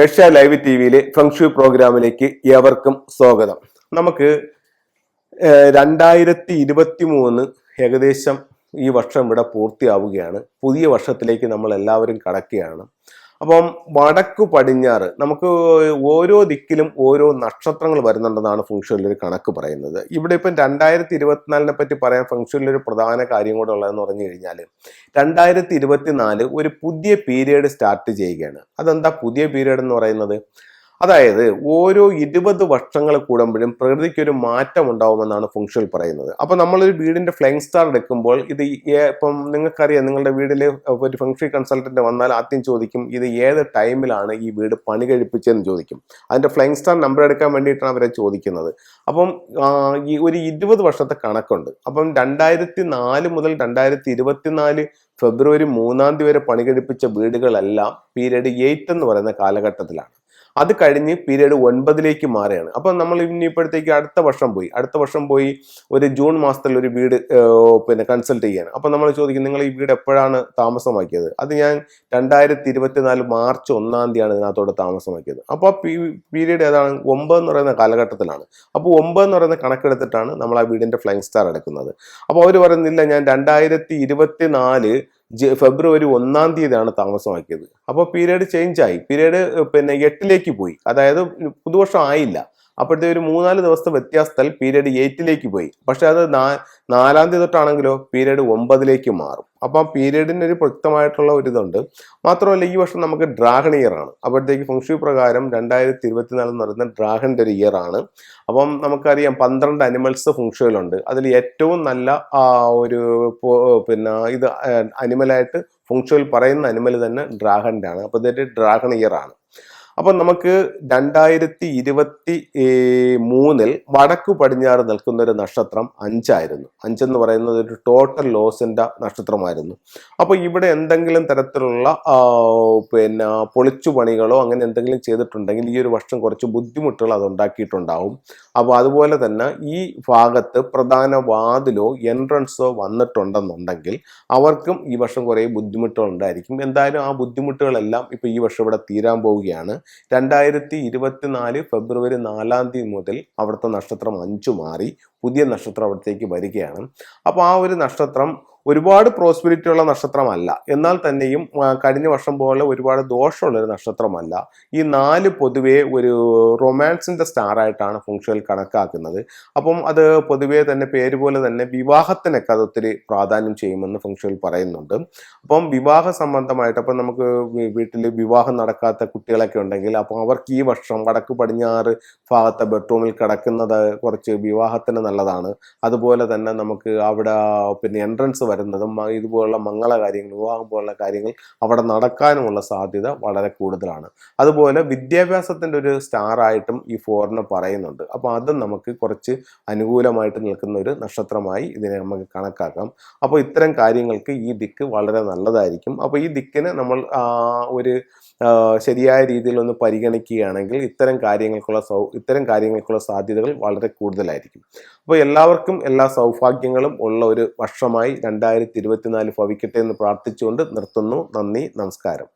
Asia live T വിയിലെ ഫംഗ്ഷു പ്രോഗ്രാമിലേക്ക് ഏവർക്കും സ്വാഗതം. നമുക്ക് രണ്ടായിരത്തി ഇരുപത്തി മൂന്ന് ഏകദേശം ഈ വർഷം ഇവിടെ പൂർത്തിയാവുകയാണ്. പുതിയ വർഷത്തിലേക്ക് നമ്മൾ എല്ലാവരും കടക്കുകയാണ്. അപ്പം വടക്കു പടിഞ്ഞാറ് നമുക്ക് ഓരോ ദിക്കിലും ഓരോ നക്ഷത്രങ്ങൾ വരുന്നുണ്ടെന്നാണ് ഫംഗ്ഷനിൽ ഒരു കണക്ക് പറയുന്നത്. ഇവിടെ ഇപ്പം രണ്ടായിരത്തി ഇരുപത്തിനാലിനെ പറ്റി പറയാൻ ഫംഗ്ഷനിൽ ഒരു പ്രധാന കാര്യം കൂടെ ഉള്ളതെന്ന് പറഞ്ഞു കഴിഞ്ഞാൽ രണ്ടായിരത്തി ഇരുപത്തിനാല് ഒരു പുതിയ പീരീഡ് സ്റ്റാർട്ട് ചെയ്യുകയാണ്. അതെന്താ പുതിയ പീരീഡ് എന്ന് പറയുന്നത്? അതായത് ഓരോ ഇരുപത് വർഷങ്ങൾ കൂടുമ്പോഴും പ്രകൃതിക്കൊരു മാറ്റം ഉണ്ടാവുമെന്നാണ് ഫുങ്ഷൽ പറയുന്നത്. അപ്പോൾ നമ്മളൊരു വീടിന്റെ ഫ്ലൈങ് സ്റ്റാർ എടുക്കുമ്പോൾ ഇത് ഇപ്പം നിങ്ങൾക്കറിയാം നിങ്ങളുടെ വീട്ടിൽ ഒരു ഫംഗ്ഷൻ കൺസൾട്ടന്റ് വന്നാൽ ആദ്യം ചോദിക്കും ഇത് ഏത് ടൈമിലാണ് ഈ വീട് പണി കഴിപ്പിച്ചതെന്ന് ചോദിക്കും. അതിന്റെ ഫ്ലൈങ് സ്റ്റാർ നമ്പർ എടുക്കാൻ വേണ്ടിയിട്ടാണ് അവരെ ചോദിക്കുന്നത്. അപ്പം ഈ ഒരു ഇരുപത് വർഷത്തെ കണക്കുണ്ട്. അപ്പം രണ്ടായിരത്തി നാല് മുതൽ രണ്ടായിരത്തി ഇരുപത്തിനാല് ഫെബ്രുവരി മൂന്നാം തീയതി വരെ പണി കഴിപ്പിച്ച വീടുകളെല്ലാം പീരീഡ് എയ്റ്റ് എന്ന് പറയുന്ന കാലഘട്ടത്തിലാണ്. അത് കഴിഞ്ഞ് പീരീഡ് ഒൻപതിലേക്ക് മാറുകയാണ്. അപ്പം നമ്മൾ ഇനിയിപ്പോഴത്തേക്ക് അടുത്ത വർഷം പോയി. അടുത്ത വർഷം പോയി ഒരു ജൂൺ മാസത്തിൽ ഒരു വീട് പിന്നെ കൺസൾട്ട് ചെയ്യാണ്. അപ്പം നമ്മൾ ചോദിക്കും നിങ്ങൾ ഈ വീട് എപ്പോഴാണ് താമസമാക്കിയത്? അത് ഞാൻ രണ്ടായിരത്തി ഇരുപത്തിനാല് മാർച്ച് ഒന്നാം തീയതിയാണ് ഇതിനകത്തോടെ താമസമാക്കിയത്. അപ്പോൾ ആ പീരീഡ് ഏതാണ്? ഒമ്പത് എന്ന് പറയുന്ന കാലഘട്ടത്തിലാണ്. അപ്പോൾ ഒമ്പത് എന്ന് പറയുന്ന കണക്കെടുത്തിട്ടാണ് നമ്മൾ ആ വീടിന്റെ ഫ്ലൈങ് സ്റ്റാർ എടുക്കുന്നത്. അപ്പോൾ അവർ പറയുന്നില്ല ഞാൻ രണ്ടായിരത്തി ഇരുപത്തിനാല് ഫെബ്രുവരി ഒന്നാം തീയതിയാണ് താമസമാക്കിയത്. അപ്പോൾ പീരീഡ് ചേഞ്ച് ആയി. പീരീഡ് പിന്നെ എട്ടിലേക്ക് പോയി. അതായത് പുതുവർഷം ആയില്ല. അപ്പോഴത്തെ ഒരു മൂന്നാൽ ദിവസത്തെ വ്യത്യാസത്തിൽ പീരീഡ് എയ്റ്റിലേക്ക് പോയി. പക്ഷെ അത് നാലാം തീയതി തൊട്ടാണെങ്കിലോ പീരീഡ് ഒമ്പതിലേക്ക് മാറും. അപ്പം പീരീഡിന് ഒരു വ്യക്തമായിട്ടുള്ള ഒരു ഇതുണ്ട്. മാത്രമല്ല ഈ വർഷം നമുക്ക് ഡ്രാഗൺ ഇയർ ആണ്. അപ്പോഴത്തേക്ക് ഫംഗ്ഷൻ പ്രകാരം രണ്ടായിരത്തി ഇരുപത്തിനാല് എന്ന് പറയുന്ന ഡ്രാഗന്റെ ഒരു ഇയർ ആണ്. അപ്പം നമുക്കറിയാം പന്ത്രണ്ട് അനിമൽസ് ഫംഗ്ഷനിലുണ്ട് അതിൽ ഏറ്റവും നല്ല ഒരു പിന്നെ ഇത് അനിമലായിട്ട് ഫംഗ്ഷനിൽ പറയുന്ന അനിമൽ തന്നെ ഡ്രാഗണിന്റെ ആണ്. അപ്പോൾ ഡ്രാഗൺ ഇയർ ആണ്. അപ്പം നമുക്ക് രണ്ടായിരത്തി ഇരുപത്തി മൂന്നിൽ വടക്കു പടിഞ്ഞാറ് നിൽക്കുന്ന ഒരു നക്ഷത്രം അഞ്ചായിരുന്നു. അഞ്ചെന്ന് പറയുന്നത് ഒരു ടോട്ടൽ ലോസിന്റെ നക്ഷത്രമായിരുന്നു. അപ്പോൾ ഇവിടെ എന്തെങ്കിലും തരത്തിലുള്ള പിന്നെ പൊളിച്ചു പണികളോ അങ്ങനെ എന്തെങ്കിലും ചെയ്തിട്ടുണ്ടെങ്കിൽ ഈ ഒരു വർഷം കുറച്ച് ബുദ്ധിമുട്ടുകൾ അത് ഉണ്ടാക്കിയിട്ടുണ്ടാവും. അപ്പോൾ അതുപോലെ തന്നെ ഈ ഭാഗത്ത് പ്രധാന വാതിലോ എൻട്രൻസോ വന്നിട്ടുണ്ടെന്നുണ്ടെങ്കിൽ അവർക്കും ഈ വർഷം കുറേ ബുദ്ധിമുട്ടുകൾ ഉണ്ടായിരിക്കും. എന്തായാലും ആ ബുദ്ധിമുട്ടുകളെല്ലാം ഇപ്പോൾ ഈ വർഷം ഇവിടെ തീരാൻ പോവുകയാണ്. രണ്ടായിരത്തി ഇരുപത്തിനാല് ഫെബ്രുവരി നാലാം തീയതി മുതൽ അവിടുത്തെ നക്ഷത്രം അഞ്ചു മാറി. പുതിയ നക്ഷത്രം അവിടത്തേക്ക് വരികയാണ്. അപ്പോൾ ആ ഒരു നക്ഷത്രം ഒരുപാട് പ്രോസ്പെരിറ്റി ഉള്ള നക്ഷത്രമല്ല. എന്നാൽ തന്നെയും കഴിഞ്ഞ വർഷം പോലെ ഒരുപാട് ദോഷമുള്ള ഒരു നക്ഷത്രമല്ല. ഈ നാല് പൊതുവേ ഒരു റൊമാൻസിന്റെ സ്റ്റാർ ആയിട്ടാണ് ഫുങ്ഷനിൽ കണക്കാക്കുന്നത്. അപ്പം അത് പൊതുവേ തന്നെ പേര് പോലെ തന്നെ വിവാഹത്തിനൊക്കെ അത് ഒത്തിരി പ്രാധാന്യം ചെയ്യുമെന്ന് ഫുങ്ഷയിൽ പറയുന്നുണ്ട്. അപ്പം വിവാഹ സംബന്ധമായിട്ട് അപ്പം നമുക്ക് വീട്ടിൽ വിവാഹം നടക്കാത്ത കുട്ടികളൊക്കെ ഉണ്ടെങ്കിൽ അപ്പം അവർക്ക് ഈ വർഷം വടക്ക് പടിഞ്ഞാറ് ഭാഗത്തെ ബെഡ്റൂമിൽ കിടക്കുന്നത് കുറച്ച് വിവാഹത്തിന് നല്ലതാണ്. അതുപോലെ തന്നെ നമുക്ക് അവിടെ പിന്നെ എൻട്രൻസ് വരുന്നതും ഇതുപോലുള്ള മംഗള കാര്യങ്ങൾ വിവാഹം പോലുള്ള കാര്യങ്ങൾ അവിടെ നടക്കാനുമുള്ള സാധ്യത വളരെ കൂടുതലാണ്. അതുപോലെ വിദ്യാഭ്യാസത്തിന്റെ ഒരു സ്റ്റാർ ആയിട്ടും ഈ ഫോറിന് പറയുന്നുണ്ട്. അപ്പോൾ അത് നമുക്ക് കുറച്ച് അനുകൂലമായിട്ട് നിൽക്കുന്ന ഒരു നക്ഷത്രമായി ഇതിനെ നമുക്ക് കണക്കാക്കാം. അപ്പോൾ ഇത്തരം കാര്യങ്ങൾക്ക് ഈ ദിക്ക് വളരെ നല്ലതായിരിക്കും. അപ്പോൾ ഈ ദിക്കിന് നമ്മൾ ഒരു ശരിയായ രീതിയിൽ ഒന്ന് പരിഗണിക്കുകയാണെങ്കിൽ ഇത്തരം കാര്യങ്ങൾക്കുള്ള സൗ ഇത്തരം കാര്യങ്ങൾക്കുള്ള സാധ്യതകൾ വളരെ കൂടുതലായിരിക്കും. അപ്പോൾ എല്ലാവർക്കും എല്ലാ സൗഭാഗ്യങ്ങളും ഉള്ള ഒരു വർഷമായി രണ്ടായിരത്തി ഇരുപത്തിനാല് ഭവിക്കട്ടെ എന്ന് പ്രാർത്ഥിച്ചുകൊണ്ട് നിർത്തുന്നു. നന്ദി നമസ്കാരം.